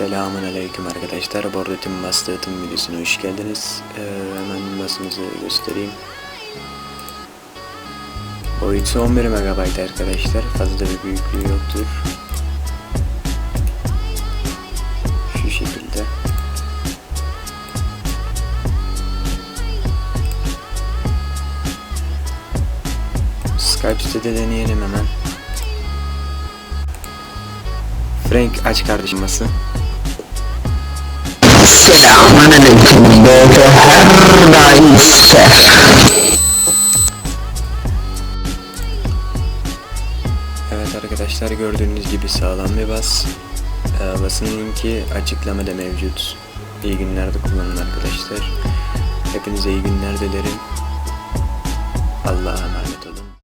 Selamun Aleyküm arkadaşlar. Bu arada tüm bastığım videosuna hoş geldiniz. Ee, hemen basımızı göstereyim. Boyutu 11 MB arkadaşlar. Fazla bir büyüklüğü yoktur. Şu şekilde. Skype sitede deneyelim hemen. Frank aç kardeşim bası. Selamünaleyküm böyle her daim ister. Evet arkadaşlar gördüğünüz gibi sağlam bir bas. Ee, basın linki açıklamada mevcut. İyi günlerde kullanın arkadaşlar. Hepinize iyi günler dilerim. Allah'a emanet.